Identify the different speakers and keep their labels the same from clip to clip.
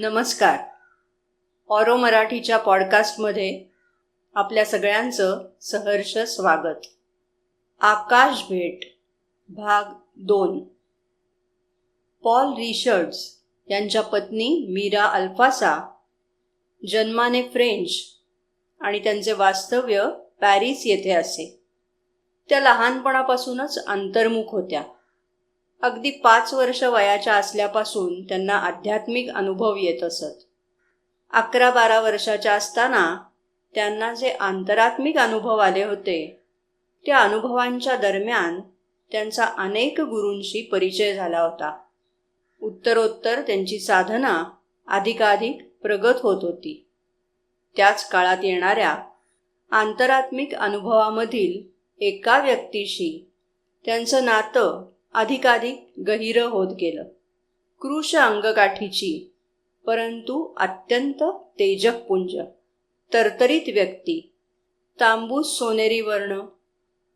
Speaker 1: नमस्कार. ऑरो मराठीच्या पॉडकास्टमध्ये आपल्या सगळ्यांचं सहर्ष स्वागत. आकाश भेट भाग दोन. पॉल रिशर्ड्स यांच्या पत्नी मीरा अल्फासा जन्माने फ्रेंच आणि त्यांचे वास्तव्य पॅरिस येथे असे. त्या लहानपणापासूनच अंतर्मुख होत्या. अगदी पाच वर्ष वयाच्या असल्यापासून त्यांना आध्यात्मिक अनुभव येत असत. अकरा बारा वर्षाच्या असताना त्यांना जे आंतरात्मिक अनुभव आले होते त्या अनुभवांच्या दरम्यान त्यांचा अनेक गुरूंशी परिचय झाला होता. उत्तरोत्तर त्यांची साधना अधिकाधिक प्रगत होत होती. त्याच काळात येणाऱ्या आंतरात्मिक अनुभवामधील एका व्यक्तीशी त्यांचं नातं अधिकाधिक गहिरं होत गेलं. कृश अंगकाठीची परंतु अत्यंत तेजकपुंज तरतरीत व्यक्ती. तांबूस सोनेरी वर्ण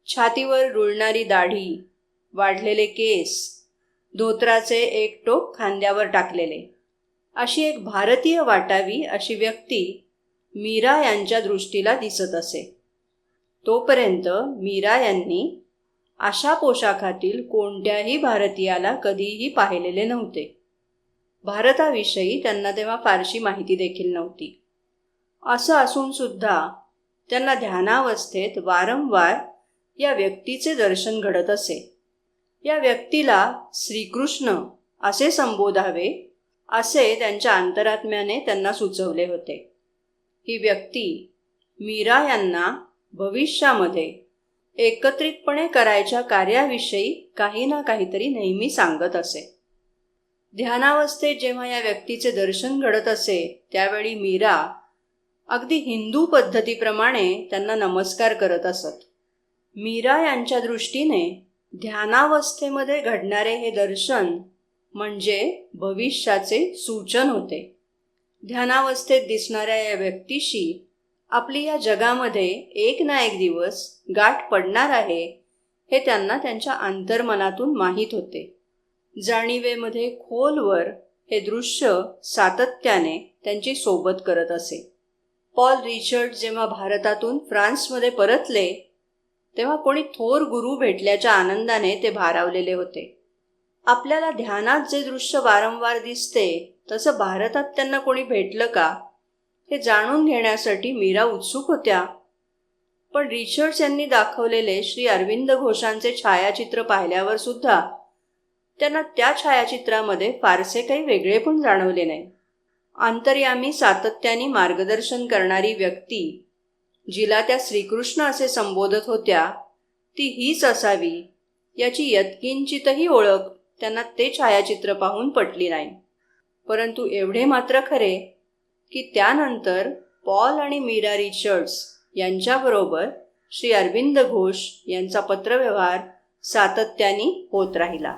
Speaker 1: छातीवर रुळणारी दाढी वाढलेले केस धोत्राचे एक टोक खांद्यावर टाकलेले. अशी एक भारतीय वाटावी अशी व्यक्ती मीरा यांच्या दृष्टीला दिसत असे. तोपर्यंत मीरा यांनी अशा पोशाखातील कोणत्याही भारतीयाला कधीही पाहिलेले नव्हते. भारताविषयी त्यांना तेव्हा फारशी माहिती देखील नव्हती. असं असून सुद्धा त्यांना ध्यानावस्थेत वारंवार या व्यक्तीचे दर्शन घडत असे. या व्यक्तीला श्रीकृष्ण असे संबोधावे असे त्यांच्या अंतरात्म्याने त्यांना सुचवले होते. ही व्यक्ती मीरा यांना भविष्यामध्ये एकत्रितपणे करायच्या कार्याविषयी काही ना काहीतरी नेहमी सांगत असे. ध्यानावस्थेत जेव्हा या व्यक्तीचे दर्शन घडत असे त्यावेळी मीरा अगदी हिंदू पद्धतीप्रमाणे त्यांना नमस्कार करत असत. मीरा यांच्या दृष्टीने ध्यानावस्थेमध्ये घडणारे हे दर्शन म्हणजे भविष्याचे सूचन होते. ध्यानावस्थेत दिसणाऱ्या या व्यक्तीशी आपली या जगामध्ये एक ना एक दिवस गाठ पडणार आहे हे त्यांना त्यांच्या अंतर्मनातून माहीत होते. जाणीवेमध्ये खोलवर हे दृश्य सातत्याने त्यांची सोबत करत असे. पॉल रिचर्ड जेव्हा भारतातून फ्रान्समध्ये परतले तेव्हा कोणी थोर गुरु भेटल्याच्या आनंदाने ते भारावलेले होते. आपल्याला ध्यानात जे दृश्य वारंवार दिसते तसं भारतात त्यांना कोणी भेटलं का? हे जाणून घेण्यासाठी मीरा उत्सुक होत्या. पण रिचर्ड्स यांनी दाखवलेले श्री अरविंद घोषांचे छायाचित्र पाहिल्यावर सुद्धा त्यांना त्या छायाचित्रामध्ये फारसे काही वेगळे पण जाणवले नाही. अंतर्यामी सातत्याने मार्गदर्शन करणारी व्यक्ती जिला त्या श्रीकृष्ण असे संबोधत होत्या ती हीच असावी याची यत्किंचितही ओळख त्यांना ते छायाचित्र पाहून पटली नाही. परंतु एवढे मात्र खरे की त्यानंतर पॉल आणि मीरा रिचर्ड्स यांच्याबरोबर श्री अरविंद घोष यांचा पत्रव्यवहार सातत्याने होत राहिला.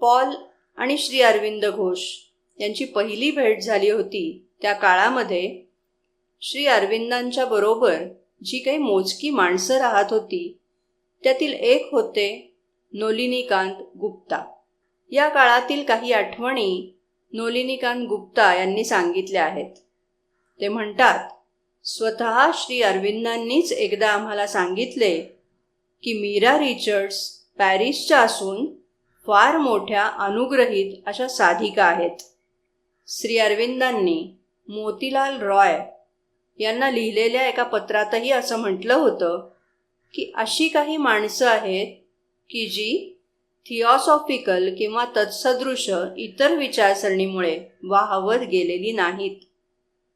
Speaker 1: पॉल आणि श्री अरविंद घोष यांची पहिली भेट झाली होती त्या काळामध्ये श्री अरविंदांच्या बरोबर जी काही मोजकी माणसं राहत होती त्यातील एक होते नोलिनीकांत गुप्ता. या काळातील काही आठवणी नोलिनीकांत गुप्ता यांनी सांगितल्या आहेत. ते म्हणतात स्वतः श्री अरविंदांनीच एकदा आम्हाला सांगितले की मीरा रिचर्ड्स पॅरिसच्या असून फार मोठ्या अनुग्रहित अशा साधिका आहेत. श्री अरविंदांनी मोतीलाल रॉय यांना लिहिलेल्या एका पत्रातही असं म्हटलं होतं की अशी काही माणसं आहेत की जी थिऑसॉफिकल किंवा तत्सदृश इतर विचारसरणीमुळे वाहवत गेलेली नाहीत.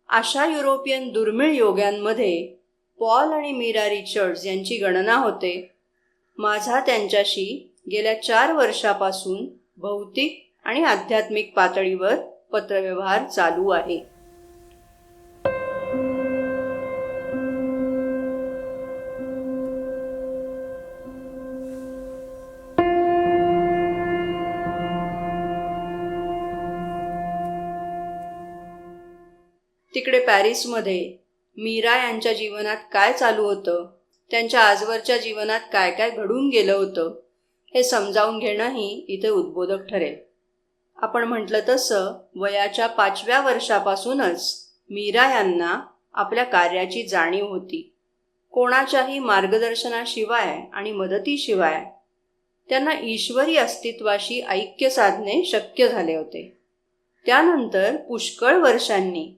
Speaker 1: अशा युरोपियन दुर्मिळ योग्यांमध्ये पॉल आणि मीरा रिचर्ड्स यांची गणना होते. माझा त्यांच्याशी गेल्या चार वर्षापासून भौतिक आणि आध्यात्मिक पातळीवर पत्रव्यवहार चालू आहे. तिकडे पॅरिसमध्ये मीरा यांच्या जीवनात काय चालू होतं? त्यांच्या आजवरच्या जीवनात काय काय घडून गेलं होतं? हे समजावून घेणंही इथे उद्बोधक ठरेल. आपण म्हटलं तसं वयाच्या पाचव्या वर्षापासूनच मीरा यांना आपल्या कार्याची जाणीव होती. कोणाच्याही मार्गदर्शनाशिवाय आणि मदतीशिवाय त्यांना ईश्वरी अस्तित्वाशी ऐक्य साधणे शक्य झाले होते. त्यानंतर पुष्कळ वर्षांनी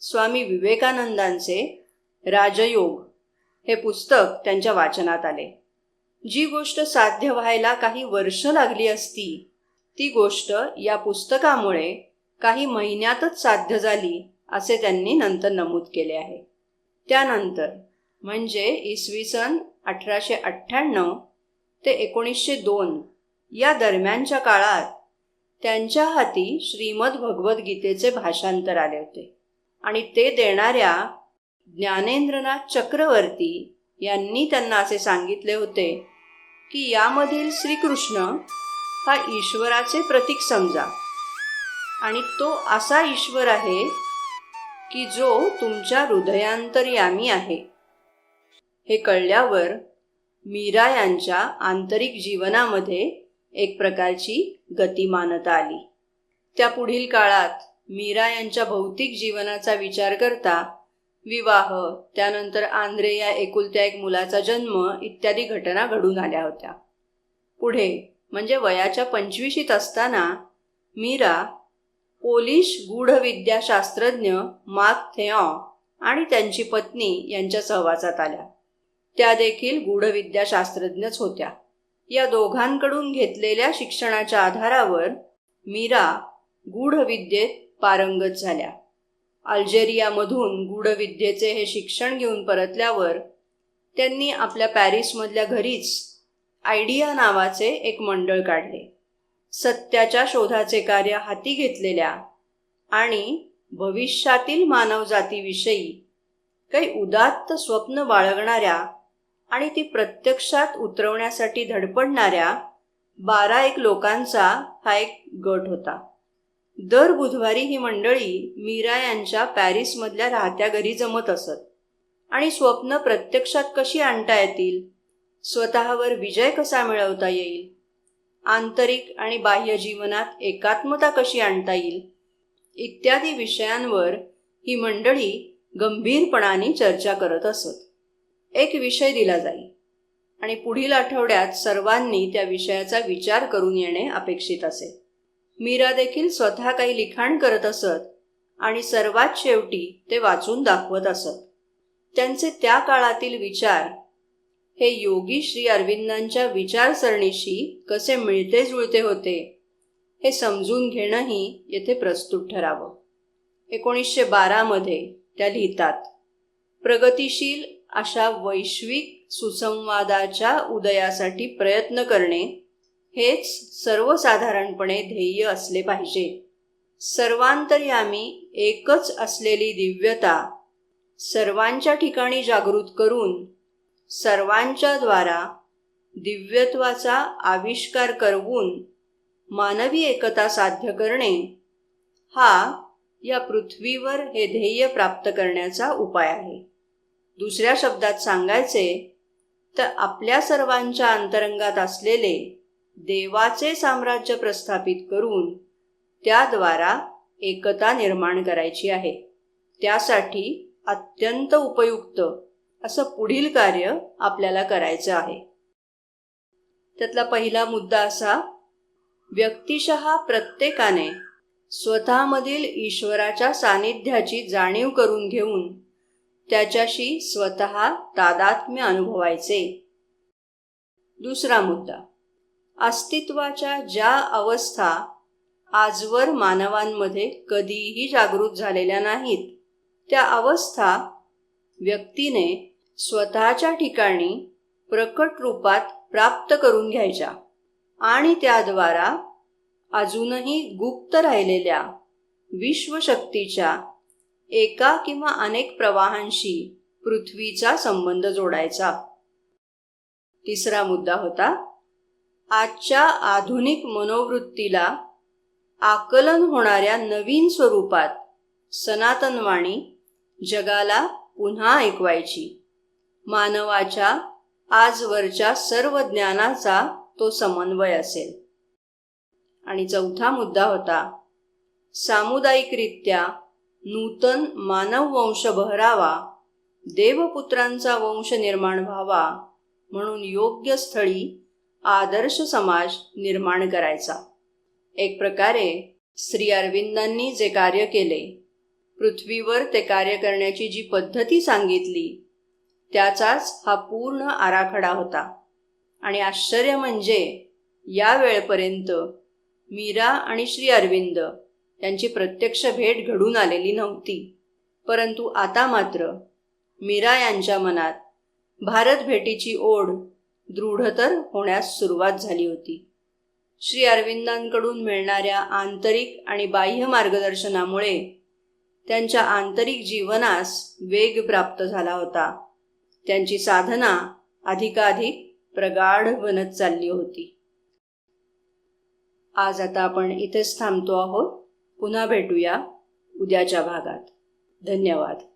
Speaker 1: स्वामी विवेकानंदांचे राजयोग हे पुस्तक त्यांच्या वाचनात आले. जी गोष्ट साध्य व्हायला काही वर्ष लागली असती ती गोष्ट या पुस्तकामुळे काही महिन्यातच साध्य झाली असे त्यांनी नंतर नमूद केले आहे. त्यानंतर म्हणजे इसवी सन अठराशे अठ्ठ्याण्णव ते एकोणीसशे दोन या दरम्यानच्या काळात त्यांच्या हाती श्रीमद भगवद्गीतेचे भाषांतर आले होते. आणि ते देणाऱ्या ज्ञानेंद्रनाथ चक्रवर्ती यांनी त्यांना असे सांगितले होते की यामधील श्रीकृष्ण हा ईश्वराचे प्रतीक समजा. आणि तो असा ईश्वर आहे की जो तुमच्या हृदयांतर्यामी आहे. हे कळल्यावर मीरा यांच्या आंतरिक जीवनामध्ये एक प्रकारची गतिमानता आली. त्या पुढील काळात मीरा यांच्या भौतिक जीवनाचा विचार करता विवाह त्यानंतर आंध्रे या एकुलत्या एक मुलाचा जन्म इत्यादी घटना घडून आल्या होत्या. पुढे म्हणजे वयाच्या पंचवीशीत असताना मीरा पोलिश गूढविद्याशास्त्रज्ञ मार्क थेऑ आणि त्यांची पत्नी यांच्या सहवासात आल्या. त्या देखील गूढविद्याशास्त्रज्ञच होत्या. या दोघांकडून घेतलेल्या शिक्षणाच्या आधारावर मीरा गूढविद्येत पारंगत झाल्या. अल्जेरियामधून गूढविद्येचे हे शिक्षण घेऊन परतल्यावर त्यांनी आपल्या पॅरिसमधल्या घरीच आयडिया नावाचे एक मंडळ काढले. सत्याच्या शोधाचे कार्य हाती घेतलेल्या आणि भविष्यातील मानवजातीविषयी काही उदात्त स्वप्न बाळगणाऱ्या आणि ती प्रत्यक्षात उतरवण्यासाठी धडपडणाऱ्या बारा एक लोकांचा हा एक गट होता. दर बुधवारी ही मंडळी मीरा यांच्या पॅरिसमधल्या राहत्या घरी जमत असत आणि स्वप्न प्रत्यक्षात कशी आणता येतील? स्वतःवर विजय कसा मिळवता येईल? आंतरिक आणि बाह्य जीवनात एकात्मता कशी आणता येईल? इत्यादी विषयांवर ही मंडळी गंभीरपणाने चर्चा करत असत. एक विषय दिला जाईल आणि पुढील आठवड्यात सर्वांनी त्या विषयाचा विचार करून येणे अपेक्षित असेल मीरा देखील स्वतः काही लिखाण करत असत आणि सर्वात शेवटी ते वाचून दाखवत असत. त्यांचे त्या काळातील विचार हे योगी श्री अरविंदांच्या विचारसरणीशी कसे मिळते जुळते होते हे समजून घेणंही येथे प्रस्तुत ठरावं. एकोणीसशे बारामध्ये त्या लिहितात प्रगतिशील अशा वैश्विक सुसंवादाच्या उदयासाठी प्रयत्न करणे हेच सर्वसाधारणपणे ध्येय असले पाहिजे. सर्वांतर्यामी एकच असलेली दिव्यता सर्वांच्या ठिकाणी जागृत करून सर्वांच्या द्वारा दिव्यत्वाचा आविष्कार करवून मानवी एकता साध्य करणे हा या पृथ्वीवर हे ध्येय प्राप्त करण्याचा उपाय आहे. दुसऱ्या शब्दात सांगायचे तर आपल्या सर्वांच्या अंतरंगात असलेले देवाचे साम्राज्य प्रस्थापित करून त्याद्वारा एकता निर्माण करायची आहे. त्यासाठी अत्यंत उपयुक्त असं पुढील कार्य आपल्याला करायचं आहे. त्यातला पहिला मुद्दा असा व्यक्तिशः प्रत्येकाने स्वतःमधील ईश्वराच्या सानिध्याची जाणीव करून घेऊन त्याच्याशी स्वतः तादात्म्य अनुभवायचे. दुसरा मुद्दा अस्तित्वाच्या ज्या अवस्था आजवर मानवांमध्ये कधीही जागृत झालेल्या नाहीत त्या अवस्था व्यक्तीने स्वतःच्या ठिकाणी प्रकट रूपात प्राप्त करून घ्यायच्या. आणि त्याद्वारा अजूनही गुप्त राहिलेल्या विश्वशक्तीच्या एका किंवा अनेक प्रवाहांशी पृथ्वीचा संबंध जोडायचा. तिसरा मुद्दा होता आजच्या आधुनिक मनोवृत्तीला आकलन होणाऱ्या नवीन स्वरूपात सनातनवाणी जगाला पुन्हा ऐकवायची. मानवाच्या आजवरच्या सर्व ज्ञानाचा तो समन्वय असेल. आणि चौथा मुद्दा होता सामुदायिकरित्या नूतन मानववंश बहरावा देवपुत्रांचा वंश निर्माण व्हावा म्हणून योग्य स्थळी आदर्श समाज निर्माण करायचा. एक प्रकारे श्री अरविंदांनी जे कार्य केले पृथ्वीवर ते कार्य करण्याची जी पद्धती सांगितली त्याचाच हा पूर्ण आराखडा होता. आणि आश्चर्य म्हणजे या वेळपर्यंत मीरा आणि श्री अरविंद यांची प्रत्यक्ष भेट घडून आलेली नव्हती. परंतु आता मात्र मीरा यांच्या मनात भारत भेटीची ओढ दृढतर होण्यास सुरुवात झाली होती. श्री अरविंदांकडून मिळणाऱ्या आंतरिक आणि बाह्य मार्गदर्शनामुळे त्यांच्या आंतरिक जीवनास वेग प्राप्त झाला होता. त्यांची साधना अधिकाधिक प्रगाढ बनत चालली होती. आज आता आपण इथेच थांबतो आहोत. पुन्हा भेटूया उद्याच्या भागात. धन्यवाद.